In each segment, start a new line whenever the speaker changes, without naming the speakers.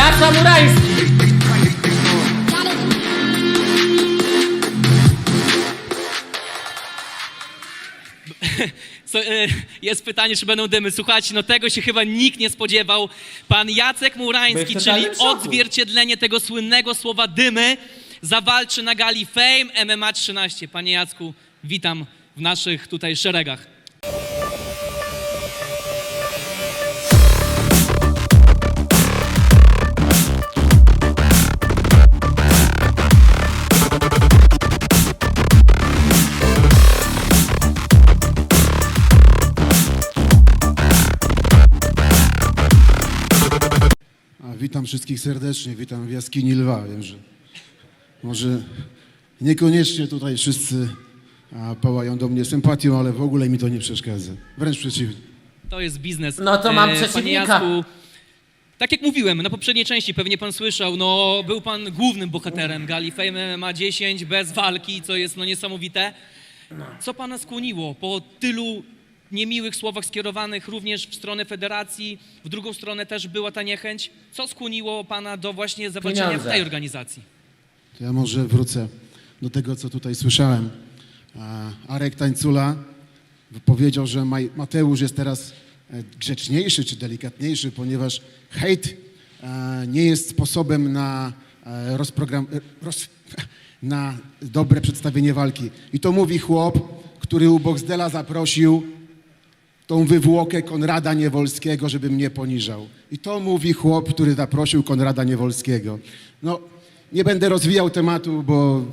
Jacek Murański.
So, e, jest pytanie, czy będą dymy. Słuchajcie, no tego się chyba nikt nie spodziewał. Pan Jacek Murański, czyli odzwierciedlenie tego słynnego słowa dymy, zawalczy na gali Fame MMA 13. Panie Jacku, witam w naszych tutaj szeregach.
Witam wszystkich serdecznie, witam w jaskini lwa. Wiem, że może niekoniecznie tutaj wszyscy pałają do mnie sympatią, ale w ogóle mi to nie przeszkadza. Wręcz przeciwnie.
To jest biznes.
No to mam
E, Panie
przeciwnika.
Tak jak mówiłem na poprzedniej części, pewnie pan słyszał, no był pan głównym bohaterem gali Fame MMA 10 bez walki, co jest no niesamowite. Co pana skłoniło po tylu niemiłych słowach skierowanych również w stronę federacji, w drugą stronę też była ta niechęć. Co skłoniło pana do właśnie zawalczenia w tej organizacji?
To ja może wrócę do tego, co tutaj słyszałem. Arek Tańcula powiedział, że Mateusz jest teraz e, grzeczniejszy czy delikatniejszy, ponieważ hejt e, nie jest sposobem na e, rozprogram... Roz... na dobre przedstawienie walki. I to mówi chłop, który u Boxdela zaprosił tą wywłokę Konrada Niewolskiego, żeby mnie poniżał. I to mówi chłop, który zaprosił Konrada Niewolskiego. No, nie będę rozwijał tematu, bo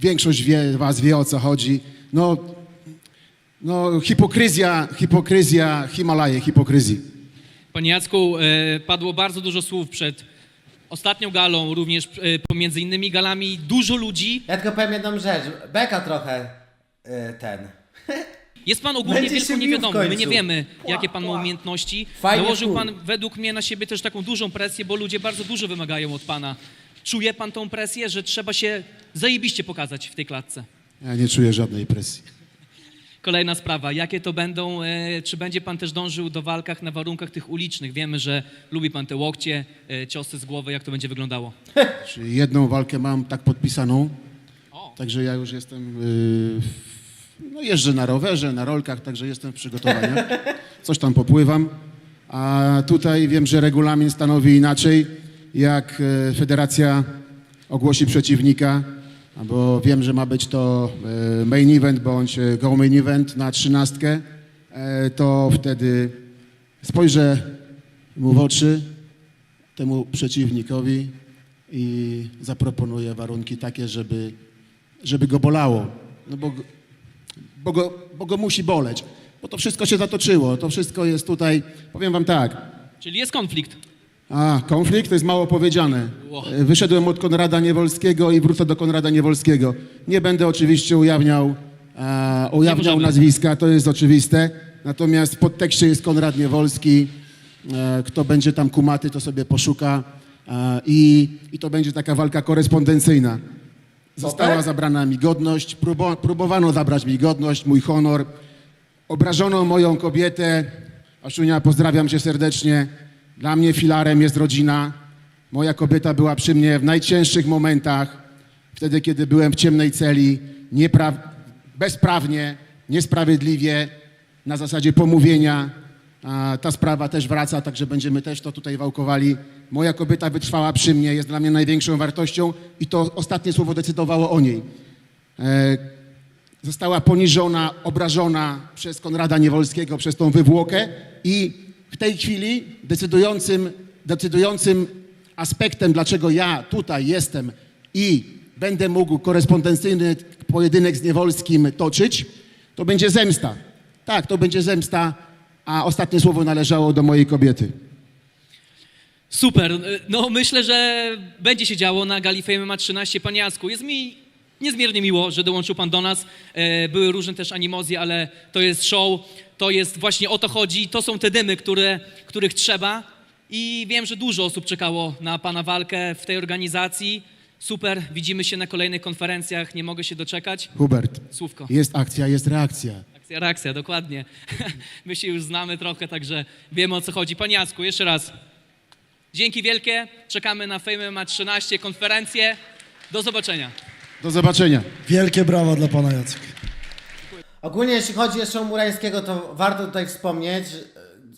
większość wie, was wie o co chodzi. No, no hipokryzja, hipokryzja, Himalaje, hipokryzji.
Panie Jacku, e, padło bardzo dużo słów przed ostatnią galą, również e, pomiędzy innymi galami. Dużo ludzi.
Ja tylko powiem jedną rzecz. Beka trochę y, ten.
Jest pan ogólnie
Będzie się
wielką
bił w
niewiadomą. My nie
końcu.
wiemy,
Pła,
jakie pan ma umiejętności.
Fajnie
Nałożył pan według mnie na siebie też taką dużą presję, bo ludzie bardzo dużo wymagają od pana. Czuje pan tą presję, że trzeba się zajebiście pokazać w tej klatce?
Ja nie czuję żadnej presji.
Kolejna sprawa, jakie to będą, e, czy będzie pan też dążył do walkach na warunkach tych ulicznych? Wiemy, że lubi pan te łokcie, e, ciosy z głowy, jak to będzie wyglądało?
Czyli jedną walkę mam tak podpisaną,
O.
także ja już jestem, w- no jeżdżę na rowerze, na rolkach, także jestem w przygotowaniach. Coś tam popływam. A tutaj wiem, że regulamin stanowi inaczej, jak e, federacja ogłosi przeciwnika, bo wiem, że ma być to e, main event bądź e, go main event na trzynastkę, to wtedy spojrzę mu w oczy, temu przeciwnikowi i zaproponuję warunki takie, żeby, żeby go bolało. No bo, bo, go, bo go musi boleć. Bo to wszystko się zatoczyło. To wszystko jest tutaj, powiem wam tak.
Czyli jest konflikt.
A, konflikt to jest mało powiedziane. E, Wyszedłem od Konrada Niewolskiego i wrócę do Konrada Niewolskiego. Nie będę oczywiście ujawniał, e, ujawniał nazwiska, to jest oczywiste. Natomiast w podtekście jest Konrad Niewolski. E, kto będzie tam kumaty, to sobie poszuka. E, i, I to będzie taka walka korespondencyjna. Została
Super.
zabrana mi godność, próbo, próbowano zabrać mi godność, mój honor. Obrażono moją kobietę. Aszunia, pozdrawiam cię serdecznie. Dla mnie filarem jest rodzina. Moja kobieta była przy mnie w najcięższych momentach. Wtedy, kiedy byłem w ciemnej celi, bezprawnie, niesprawiedliwie, na zasadzie pomówienia. Ta sprawa też wraca, także będziemy też to tutaj wałkowali. Moja kobieta wytrwała przy mnie, jest dla mnie największą wartością i to ostatnie słowo decydowało o niej. E, została poniżona, obrażona przez Konrada Niewolskiego, przez tą wywłokę i w tej chwili decydującym, decydującym aspektem, dlaczego ja tutaj jestem i będę mógł korespondencyjny pojedynek z Niewolskim toczyć, to będzie zemsta. Tak, to będzie zemsta, a ostatnie słowo należało do mojej kobiety.
Super. No myślę, że będzie się działo na Gali Fame MMA 13. Panie Jacku, jest mi niezmiernie miło, że dołączył pan do nas. E, Były różne też animozje, ale to jest show, to jest właśnie o to chodzi. To są te dymy, które, których trzeba. I wiem, że dużo osób czekało na pana walkę w tej organizacji. Super, widzimy się na kolejnych konferencjach, nie mogę się doczekać.
Hubert,
Słówko.
jest akcja, jest reakcja.
Akcja, reakcja, dokładnie. My się już znamy trochę, także wiemy o co chodzi. Panie Jacku, jeszcze raz Dzięki wielkie. Czekamy na Fame ma 13 konferencję. Do zobaczenia.
Do zobaczenia.
Wielkie brawa dla pana Jacek.
Ogólnie jeśli chodzi jeszcze o Murańskiego, to warto tutaj wspomnieć,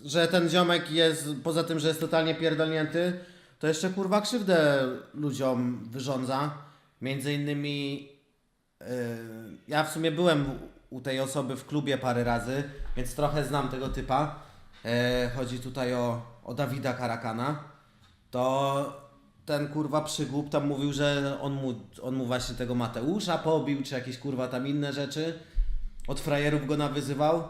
że ten ziomek jest, poza tym, że jest totalnie pierdolnięty, to jeszcze kurwa krzywdę ludziom wyrządza. Między innymi yy, ja w sumie byłem u tej osoby w klubie parę razy, więc trochę znam tego typa. Yy, chodzi tutaj o, o Dawida Karakana. To ten kurwa przygłup tam mówił, że on mu, on mu właśnie tego Mateusza pobił, czy jakieś kurwa tam inne rzeczy. Od frajerów go nawyzywał.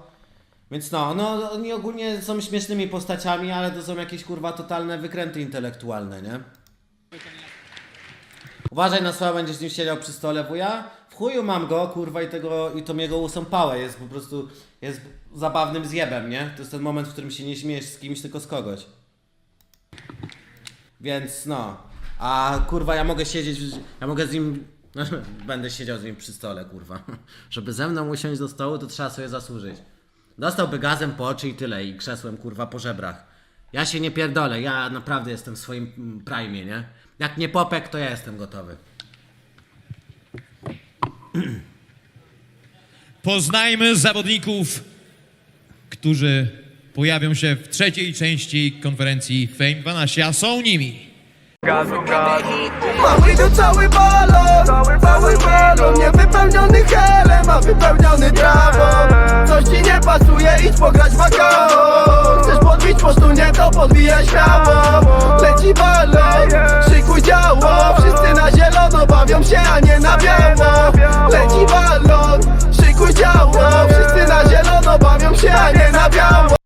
Więc no, no oni ogólnie są śmiesznymi postaciami, ale to są jakieś kurwa totalne wykręty intelektualne, nie? Uważaj na słowa, będziesz z nim siedział przy stole, wuja. W chuju mam go, kurwa, i tego, i to jego łusą pałę jest po prostu, jest zabawnym zjebem, nie? To jest ten moment, w którym się nie śmiejesz z kimś, tylko z kogoś. Więc no. A kurwa, ja mogę siedzieć, ja mogę z nim. Będę siedział z nim przy stole, kurwa. Żeby ze mną usiąść do stołu, to trzeba sobie zasłużyć. Dostałby gazem po oczy i tyle, i krzesłem, kurwa, po żebrach. Ja się nie pierdolę, ja naprawdę jestem w swoim mm, prime, nie? Jak nie popek, to ja jestem gotowy.
Poznajmy zawodników, którzy pojawią się w trzeciej części konferencji Fame 12, a są nimi.
Mały to cały balon, cały balon Niewypełniony bawią się, a nie na biało. Leci balon, szykuj działo Wszyscy na zielono bawią się, a nie na biało